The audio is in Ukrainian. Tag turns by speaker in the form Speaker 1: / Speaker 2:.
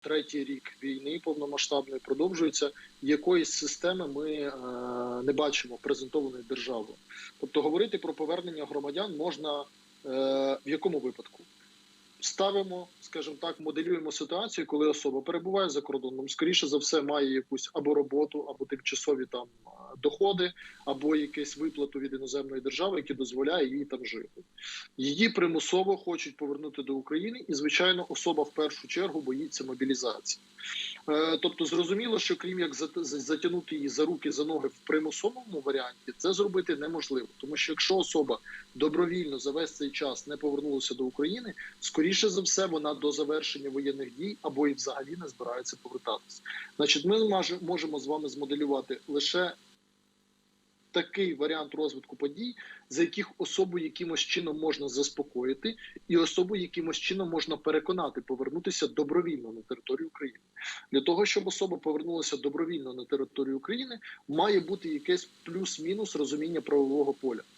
Speaker 1: третій рік війни повномасштабної продовжується. Якоїсь системи ми е, не бачимо презентованої державою. Тобто говорити про повернення громадян можна е, в якому випадку? Ставимо, скажімо так, моделюємо ситуацію, коли особа перебуває за кордоном, скоріше за все, має якусь або роботу, або тимчасові там е, доходи, або якусь виплату від іноземної держави, які дозволяє їй там жити. Її примусово хочуть повернути до України, і звичайно, особа в першу чергу боїться мобілізації. Е, Тобто, зрозуміло, що крім як зат- затягнути її за руки за ноги в примусовому варіанті, це зробити неможливо, тому що якщо особа добровільно за весь цей час не повернулася до України, скоріше за все, вона до завершення воєнних дій або і взагалі не збирається повертатися. Значить, ми можемо з вами змоделювати лише такий варіант розвитку подій, за яких особу якимось чином можна заспокоїти, і особу якимось чином можна переконати повернутися добровільно на територію України. Для того щоб особа повернулася добровільно на територію України, має бути якесь плюс-мінус розуміння правового поля.